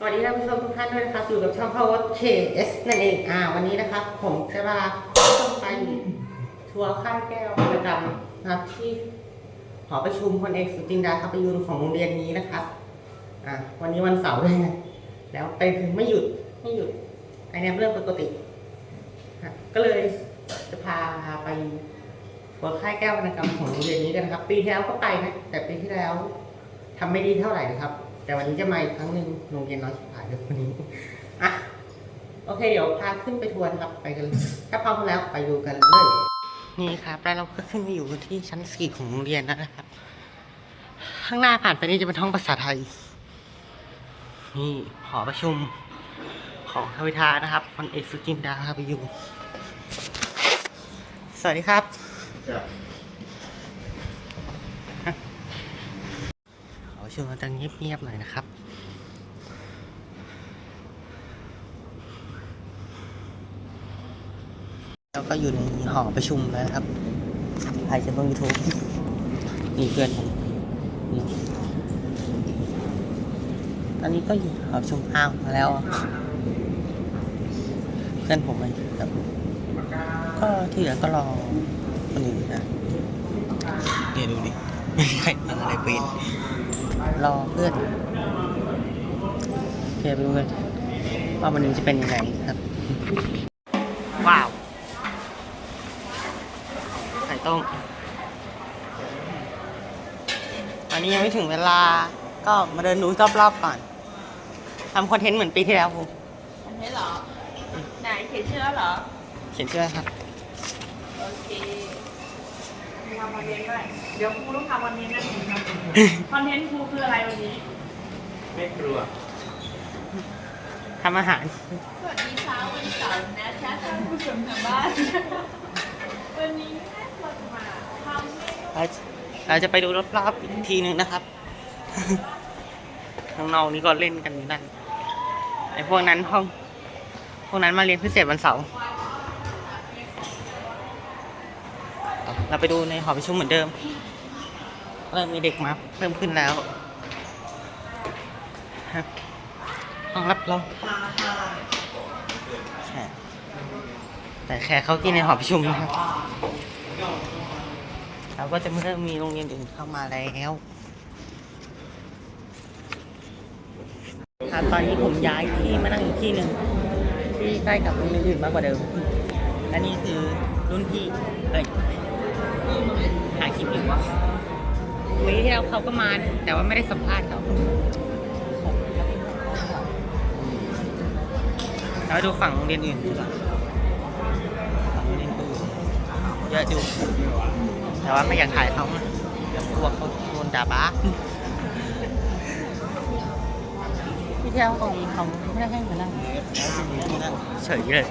สวัสดีท่านผู้ชมทุกท่านด้วยนะครับอยู่กับช่อง Power KS นั่นเองอ่าวันนี้นะครับผมจะพาท่านไปทัวร์ค่ายแก้วประจำนะครับที่หอประชุมพลเอกสุจินดาคประยุนของโรงเรียนนี้นะครับอ่าวันนี้วันเสาร์ด้วยแล้วไปถึงไม่หยุดไม่หยุดไอเนี้ยเรื่องปกติก็เลยจะพาไปทัวร์ค่ายแก้ววรรณกรรมของโรงเรียนนี้กันนะครับ ปีที่แล้วก็ไปนะแต่ปีที่แล้วทำไม่ดีเท่าไหร่นะครับ แต่วันนี้จะมาอีกครั้งหนึ่งโรงเรียนน้อยชิบหายเลยวันนี้อะโอเค เดี๋ยวพาขึ้นไปทัวร์นะครับไปกันเลยถ้าพร้อมแล้วไปดูกันเลยนี่ครับแล้วเราก็ขึ้นมาอยู่ที่ชั้นสี่ของโรงเรียนแล้วนะครับ ข้างหน้าผ่านไปนี่จะเป็นห้องภาษาไทย นี่หอประชุมของทวิทานะครับพลเอกสุจินดาครับไปอยู่สวัสดีครับ ขอ ชวนจะเงียบๆหน่อยนะครับแล้วก็อยู่ในหอประชุมแล้วนะครับใครจะต้องยูทูบนี่เพื่อนผมตอนนี้ก็อยู่หอประชุมอ้าวมาแล้ว เพื่อนผมเลยครับก็ที่เหลือก็รอคนอื่นนะเนี่ยวดูดิไม่ใช่อะไรปีน รอเพื่อนโอเคไปดูกันว่าวันนี้จะเป็นยังไงครับ ว้าว ไข่ต้มอันนี้ยังไม่ถึงเวลา ก็มาเดินดูรอบๆก่อนทำคอนเทนต์เหมือนปีที่แล้วผมอันนี้เหรอ ไหนเขียนชื่อแล้วเหรอ เขียนชื่อครับ โอเคทำคอนเทนต์ด้วย เดี๋ยวครูต้องทำคอนเทนต์นะคอนเทนต์ครูคืออะไรวันนี้ ไม่ครัวทำอาหาร สวัสดีเช้าวันเสาร์นะคะท่านผู้ชมทางบ้าน วันนี้แม่เราจะมาทำเมนูเราเราจะไปดูรอบๆอีกทีหนึ่งนะครับ ข้างนอกนี่ก็เล่นกันอยู่นั่นไอ้พวกนั้นห้อง พวกนั้นมาเรียนพิเศษวันเสาร์เราไปดูในหอประชุมเหมือนเดิม เริ่มมีเด็กมาเพิ่มขึ้นแล้วครับห้องรับรองแขกแต่แขกเขากินในหอประชุมนะครับเราก็จะเริ่มมีโรงเรียนอื่นเข้ามาแล้วครับตอนนี้ผมย้ายที่มานั่งอีกที่หนึ่งที่ใกล้กับโรงเรียนอื่นมากกว่าเดิมและนี่คือรุ่นพี่เอ้ย แล้วเขาก็มานะแต่ว่าไม่ได้สัมภาษณ์เขาแล้วดูฝั่งโรงเรียนอื่นดีกว่าฝั่งโรงเรียนอื่นเยอะอยู่แต่ว่าไม่อยากถ่ายเขานะเดี๋ยวกลัวเขาโดนด่าบ้าพี่เที่ยวของเขาไม่ได้ให้มานั่งเฉยเลย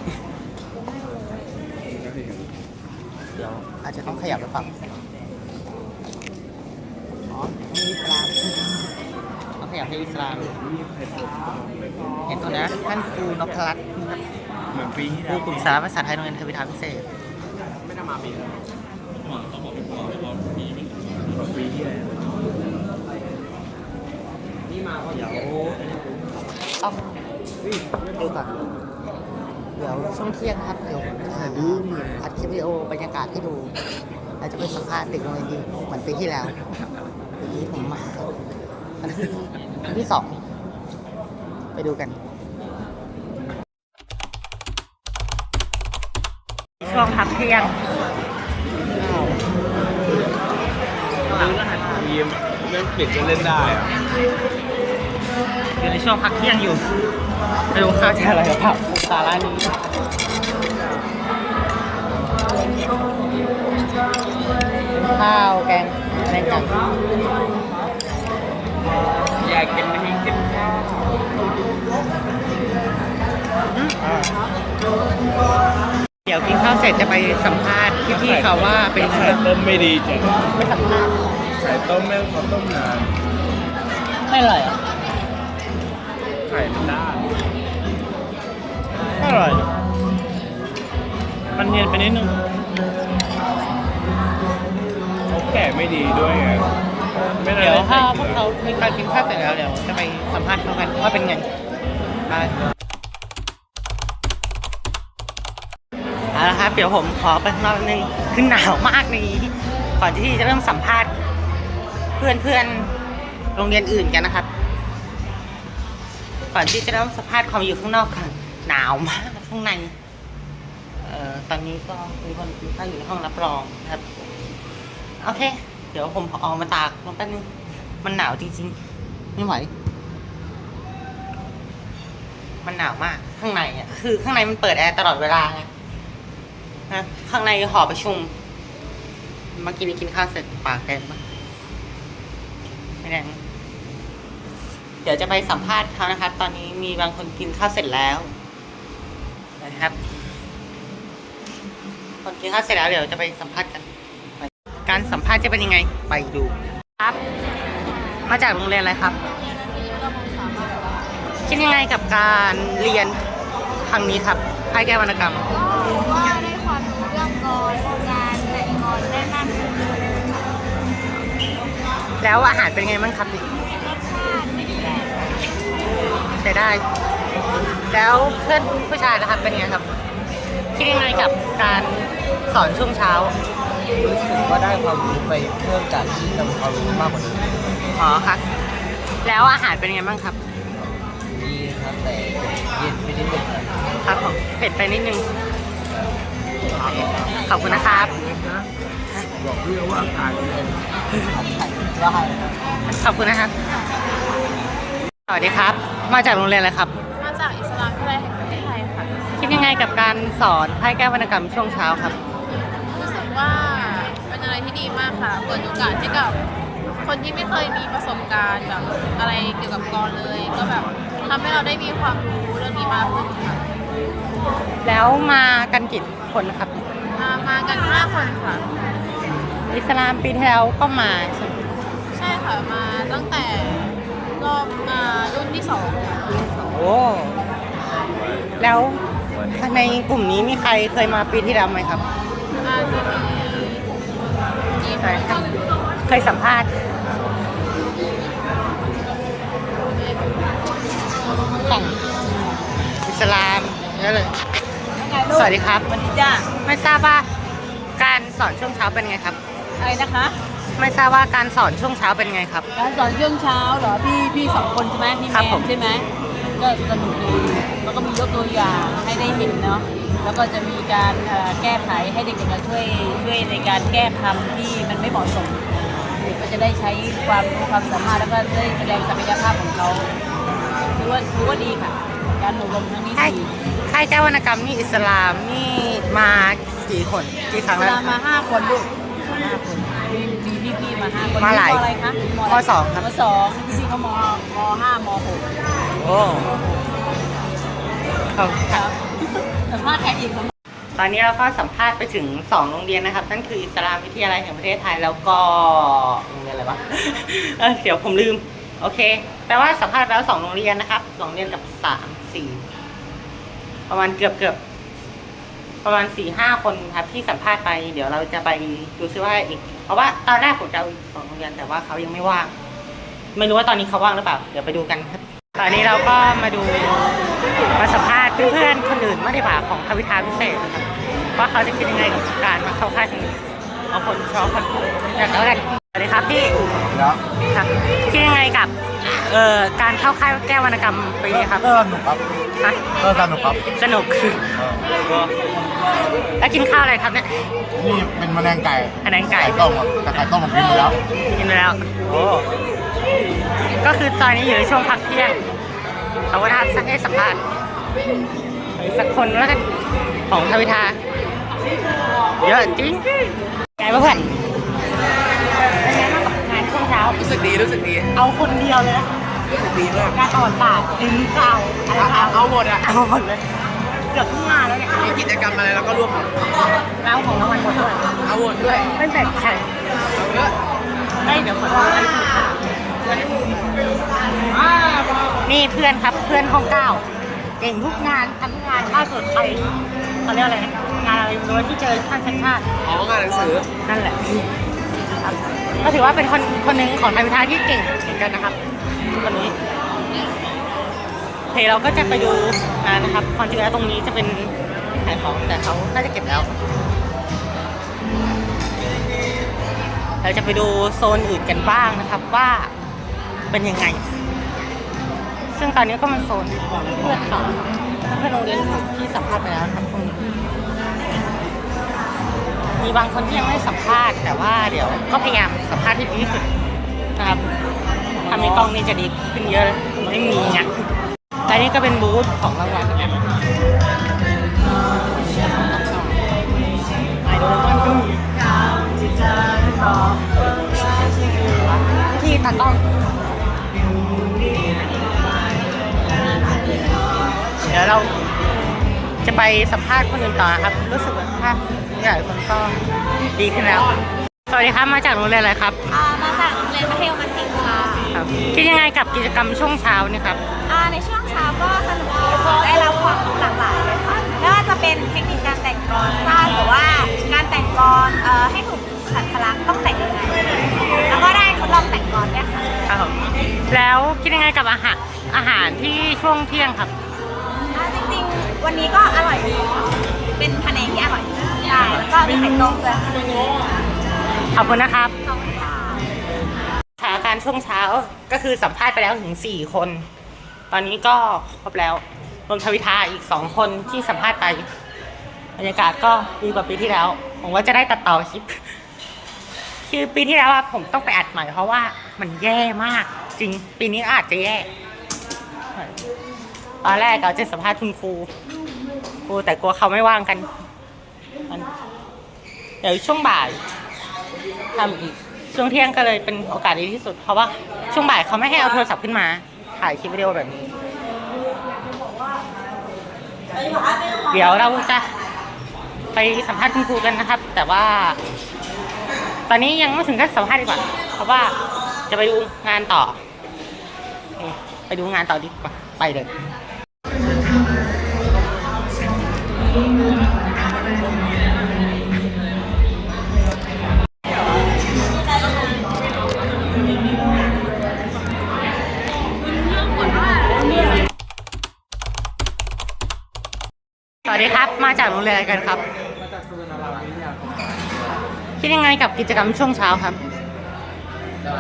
เดี๋ยวอาจจะต้องขยับไปฝั่ง อ๋อมีอิสลามต้องขยับให้อิสลามเห็นตัวนี้ท่านครูนพรัตน์นะครับเหมือนปีที่คแล้รูวกลุ่มสารภาษาไทยโรงเรียนเทวิทาพิเศษ ไม่ได้มาปีแล้วเขาบอกเป็นปีปีที่แล้วนี่มาเดี๋ยวต้องดูก่อนเดี๋ยวช่วงเที่ยงนะครับ เดี๋ยวอัดคลิปวิดีโอบรรยากาศให้ดูเราจะไปสัมภาษณ์เด็กโรงเรียนนี้เหมือนปีที่แล้ว ปีนี้ผมมาวันที่วันที่สองไปดูกันช่วงพักเที่ยงทีมเล่นปิดจะเล่นได้อะอยู่ในช่วงพักเที่ยงอยู่ไม่รู้ข้าวจะอะไรหรือเปล่าสาระนี้ข้าวแกง อะไรกันอยากกินไม่กินข้าวเดี๋ยวกินข้าวเสร็จจะไปสัมภาษณ์พี่ๆเขาว่าเป็นยังไงไข่ต้มไม่ดีจังไปสัมภาษณ์ไข่ต้มแม่งเขาต้มนานไม่อร่อยเหรอไข่มันด้านไม่อร่อย มันเนียนไปนิดนึง เขาแกะไม่ดีด้วยไงไม่น่าเดี๋ยวได้ถ้าใส่พวกเขามีการกินข้าวเสร็จแล้วเดี๋ยวจะไปสัมภาษณ์เขากันว่าเป็นไงอได้เอาละครับเดี๋ยวผมขอไปข้างนอกนิดนึงคือหนาวมากในนี้ก่อนที่จะเริ่มสัมภาษณ์ เพื่อนเพื่อนๆโรงเรียนอื่นกันนะครับ ก่อนที่จะเริ่มสัมภาษณ์ความอยู่ข้างนอกกันหนาวมากข้างใน เอ่อตอนนี้ก็มีคนกินข้าวอยู่ในห้องรับรองนะครับ โอเค เดี๋ยวผมออกมาตากลงแป๊บนึง มันหนาวจริงๆ ไม่ไหว มันหนาวมาก ข้างในอะ คือข้างในมันเปิดแอร์ตลอดเวลาไงนะข้างในหอประชุม เมื่อกี้นี้กินข้าวเสร็จปากแดงมากไม่แดงเดี๋ยวจะไปสัมภาษณ์เขานะครับ ตอนนี้มีบางคนกินข้าวเสร็จแล้วนะครับคนกินข้าวเสร็จแล้วเดี๋ยวจะไปสัมภาษณ์กัน การสัมภาษณ์จะเป็นยังไง ไปดูครับ มาจากโรงเรียนอะไรครับ คิดยังไงกับการเรียนครั้งนี้ครับค่ายแก้ววรรณกรรมก็ว่าได้ความรู้เรื่องกรการแต่งกรได้มากขึ้นรสแล้วอาหารเป็นไงบ้างครับดิชาติไม่แย่ใช้ได้ แล้วเพื่อนผู้ชายนะครับเป็นไงครับคิดยังไงกับการสอนช่วงเช้า รู้สึกว่าได้ความรู้ไปเพิ่มจากที่นำความรู้มากกว่านี้อ๋อครับแล้วอาหารเป็นไงบ้างครับ ดีครับแต่เย็นไปนิดนึงครับครับผมเผ็ดไปนิดนึงขอบคุณนะครับ บอกเพื่อว่าการเรียนทำไทยได้ขอบคุณนะครับ สวัสดีครับ มาจากโรงเรียนอะไรครับ มาจากอิสลามวิทยาลัยแห่งประเทศไทยค่ะ คิดยังไงกับการสอนไพ่แก้ววรรณกรรมช่วงเช้าครับ รู้สึกว่าเป็นอะไรที่ ดีมากค่ะ เปิดโอกาสให้กับคนที่ไม่เคยมีประสบการณ์แบบอะไรเกี่ยวกับกรเลย ก็แบบทำให้เราได้มีความรู้เรื่องนี้มากขึ้นค่ะแล้วมากันกี่คนครับมามากันห้าคนค่ะ อิสลามปีที่แล้วก็มาใช่ไหมใช่ค่ะมาตั้งแต่รอบอ่ารุ่นที่สองค่ะโอ้แล้วในกลุ่มนี้มีใครเคยมาปีที่แล้วไหมครับ อาจจะมีมีใช่ครับ เคยสัมภาษณ์ของอิสลามนั่นเลย สวัสดีครับ วันนี้จ้าไม่ทราบว่าการสอนช่วงเช้าเป็นไงครับ อะไรนะคะ ไม่ทราบว่าการสอนช่วงเช้าเป็นไงครับ การสอนช่วงเช้าเหรอพี่พี่สองคนใช่ไหมพี่ครับแมผมนใช่ไหมก็สนุกดีแล้วก็มียกตัวอย่างให้ได้เห็นเนาะ แล้วก็จะมีการเอ่อแก้ไขให้เด็กๆมาช่วยช่วยในการแก้คำที่มันไม่เหมาะสมเด็กก็จะได้ใช้ความรู้ความสามารถแล้วก็ได้แสดงศักยภาพของเขาถือว่าถือว่าดีค่ะ การอบรมครั้งนี้ค่ายดีค่ายแก้ววรรณกรรมนี่อิสลามนี่มากี่คนกี่ครั้งสแล้วลามมาห้าคนลูกห้าคนมีมีพี่ๆมาห้าคนมาหลายนี่อะไรคะมสองครับมสองพี่ๆเขามมห้ามหกโอ้ครับครับสั มภาษณ์แทนอีกคนตอนนี้เราก็สัมภาษณ์ไปถึงสองโรงเรียนนะครับ นั่นคืออิสลามวิทยาลัยแห่งประเทศไทยแล้วก็โรงเรียนอะไรวะเออเดี๋ยวผมลืม โอเค แปลว่าสัมภาษณ์แล้วสองโรงเรียนนะครับสองโรงเรียนกับสามสี่ประมาณเกือบเกือบประมาณสี่ห้าคนครับที่สัมภาษณ์ไป เดี๋ยวเราจะไปดูซิว่าอีก เพราะว่าตอนแรกผมจะเอาอีกสองโรงเรียนแต่ว่าเขายังไม่ว่าง ไม่รู้ว่าตอนนี้เขาว่างหรือเปล่า เดี๋ยวไปดูกันครับ ตอนนี้เราก็มาดูมาสัมภาษณ์เพื่อน อื่นมากดีกว่าของควิทาพิเศษนะครับว่าเขาจะคิดยังไงกับการมาเข้าค่ายครั้งนี้เอาคนชอบคนอยากเอาอะไรสวัสดีครับพี่แล้วครับคิดยังไงกับเอ่อการเข้าค่ายแก้ววรรณกรรมปีนี้ครับก็สนุกครับฮะก็สนุกครับสนุกคือเออแล้วกินข้าวอะไรครับเนี่ยนี่เป็นมะแนงไก่คะแนนไก่ไก่ต้มครับแต่ไก่ต้มผมกินไปแล้วกินไปแล้ว โอ้ก็คือตอนนี้อยู่ในช่วงพักเที่ยงเขาก็ท้าสักให้สัมภาษณ์ สักคนแล้วกันของทวิทา เยอะจริงไงบ้างเพื่อนเป็นไงบ้างกับงานช่วงเช้า รู้สึกดีรู้สึกดีเอาคนเดียวเลยนะรู้สึกดีมากการอ่อนปากดึงเก่าอะไรเอาคะเอาหมดอะเอาหมดเลยเกือบทุกงานแล้วเนี่ยมีกิจกรรมอะไรเราก็ร่วมหมดแล้วของรางวัลหมดด้วยเอาหมดด้วยไม่แบ่งใครเอาเยอะไม่เดี๋ยวขอโทษอันนี้ถูกค่ะนี่เพื่อนครับเพื่อนห้องเก้า เก่งทุกงานทำทุกงานล่าสุดไปเขาเรียกอะไรนะงานอะไรไม่รู้ที่เจอท่านชัดชาติอ๋องานหนังสือนั่นแหละครับก็ถือว่าเป็นคนคนหนึ่งของไทยพิธาที่เก่งเหมือนกันนะครับคนนี้เคเราก็จะไปดูงานนะครับความจริงแล้วตรงนี้จะเป็นขายของแต่เขาน่าจะเก็บแล้วเราจะไปดูโซนอื่นกันบ้างนะครับว่าเป็นยังไง ซึ่งตอนนี้ก็มันโซนเพื่อนเขาเพื่อนโรงเรียนอื่นที่สัมภาษณ์ไปแล้วครับตรงนี้มีบางคนที่ยังไม่สัมภาษณ์แต่ว่าเดี๋ยวก็พยายามสัมภาษณ์ที่ดีที่สุดนะครับทำให้กล้องนี่จะดีขึ้นเยอะไม่มีงานและนี่ก็เป็นบูธของรางวัลนะครับไอโดเรมอนก็มีที่ตากล้อง ไปสัมภาษณ์คนอื่นต่อนะครับ รู้สึกว่าถ้าหลายคนก็ดีขึ้นแล้ว สวัสดีครับมาจากโรงเรียนอะไรครับอ่ามาจากโรงเรียนมัธยมมันสิงค่ะครับคิดยังไงกับกิจกรรมช่วงเช้านี่ครับอ่าในช่วงเช้าก็สนุกดีเพราะได้รับความรู้หลากหลายเลยค่ะไม่ว่าจะเป็นเทคนิคการแต่งกลอนสั้นหรือว่าการแต่งกลอนเอ่อให้ถูกฉันทลักษณ์ต้องแต่งยังไงแล้วก็ได้ทดลองแต่งกลอนด้วยค่ะครับผมแล้วคิดยังไงกับอาหารอาหารที่ช่วงเที่ยงครับอ่าจริงๆ วันนี้ก็อร่อยดี เป็นคะแนนที่อร่อยใช่แล้วก็มีไข่ต้มด้วยขอบคุณนะครับขอบคุณค่ะสถานการณ์ช่วงเช้าก็คือสัมภาษณ์ไปแล้วถึง4คน ตอนนี้ก็ครบแล้ว รวมทวิทาอีก2คนที่สัมภาษณ์ไป บรรยากาศก็ดีกว่าปีที่แล้ว ผมว่าจะได้ตัดต่อคลิป คือปีที่แล้วอะผมต้องไปอัดใหม่เพราะว่ามันแย่มาก จริง ปีนี้อาจจะแย่ ตอนแรกเราจะสัมภาษณ์คุณครูครูแต่กลัวเขาไม่ว่างกันเดี๋ยวช่วงบ่ายทำอีกช่วงเที่ยงก็เลยเป็นโอกาสดีที่สุด เพราะว่าช่วงบ่ายเขาไม่ให้เอาโทรศัพท์ขึ้นมา ถ่ายคลิปวิดีโอแบบนี้ เดี๋ยวเราจะไปสัมภาษณ์คุณครูกันนะครับ แต่ว่า ตอนนี้ยังไม่ถึงขั้นสัมภาษณ์ดีกว่า เพราะว่าจะไปดูงานต่อ ไปดูงานต่อดีกว่า ไปเลย จากโรงเรียนอะไรกันครับมาจากสุวรรณราวิทยาคมคิดยังไงกับกิจกรรมช่วงเช้าครับก็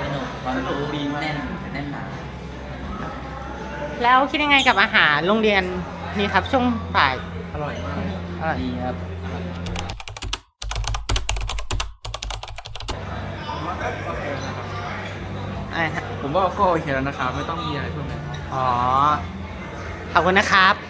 สนุกความรู้ดีมากแน่นแน่นหนาแล้วคิดยังไงกับอาหารโรงเรียนนี่ครับช่วงบ่ายอร่อยมากอร่อยดีครับอะไรฮะผมว่าก็โอเคแล้วนะครับ ไม่ต้องมีอะไรเพิ่มเลยอ๋อขอบคุณนะครับ